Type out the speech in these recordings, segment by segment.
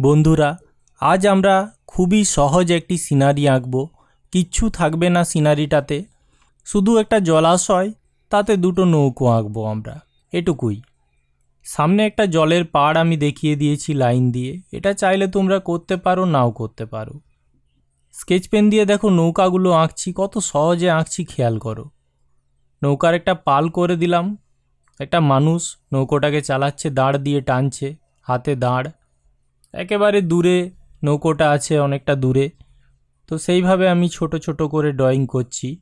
বন্ধুরা, আজ আমরা খুবই সহজ একটি সিনারি আঁকব। কিচ্ছু থাকবে না সিনারিটাতে। শুধু একটা জলাশয়, তাতে দুটো নৌকো আঁকবো আমরা। এটুকুই। সামনে একটা জলের পাড় আমি দেখিয়ে দিয়েছি লাইন দিয়ে। এটা চাইলে তোমরা করতে পারো, নাও করতে পারো। স্কেচ পেন দিয়ে দেখো নৌকাগুলো আঁকছি, কত সহজে আঁকছি, খেয়াল করো। নৌকার একটা পাল করে দিলাম। একটা মানুষ নৌকোটাকে চালাচ্ছে, দাঁড় দিয়ে টানছে, হাতে দাঁড়। একেবারে দূরে, নৌকোটা আছে অনেকটা দূরে। তো সেইভাবে আমি ছোট ছোট করে ড্রয়িং করছি।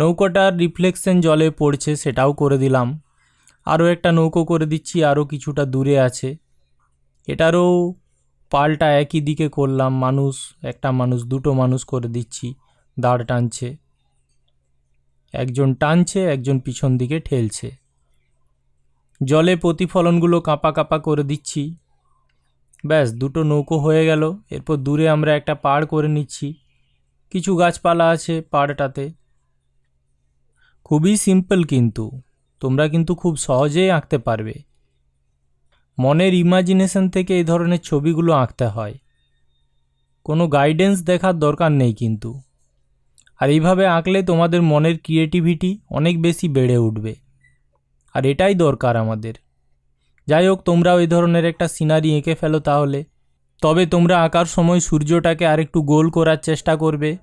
নৌকোটার রিফ্লেকশন জলে পড়ছে, সেটাও করে দিলাম। আরও একটা নৌকো করে দিচ্ছি, আরও কিছুটা দূরে আছে। এটারও পাল্টা একই দিকে করলাম, মানুষ, একটা মানুষ, দুটো মানুষ করে দিচ্ছি, দাঁড় টানছে। একজন টানছে, একজন পিছন দিকে ঠেলছে। জলে প্রতিফলনগুলো কাঁপা কাঁপা করে দিচ্ছি। ব্যাস, দুটো নৌকো হয়ে গেল। এরপর দূরে আমরা একটা পাড় করে নিচ্ছি। কিছু গাছপালা আছে পাড়টাতে। খুবই সিম্পল কিন্তু। তোমরা কিন্তু খুব সহজেই আঁকতে পারবে। মনের ইমাজিনেশন থেকে এই ধরনের ছবিগুলো আঁকতে হয়। কোনো গাইডেন্স দেখার দরকার নেই কিন্তু। আর এইভাবে আঁকলে তোমাদের মনের ক্রিয়েটিভিটি অনেক বেশি বেড়ে উঠবে। আর এটাই দরকার আমাদের। যাই হোক তোমরা ওই ধরনের একটা সিনারি এঁকে ফেলো তাহলে। তবে তোমরা আঁকার সময় সূর্যটাকে আরেকটু গোল করার চেষ্টা করবে।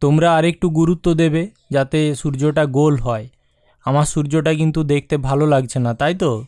তোমরা আরেকটু গুরুত্ব দেবে যাতে সূর্যটা গোল হয়। আমার সূর্যটা কিন্তু দেখতে ভালো লাগছে না, তাই তো?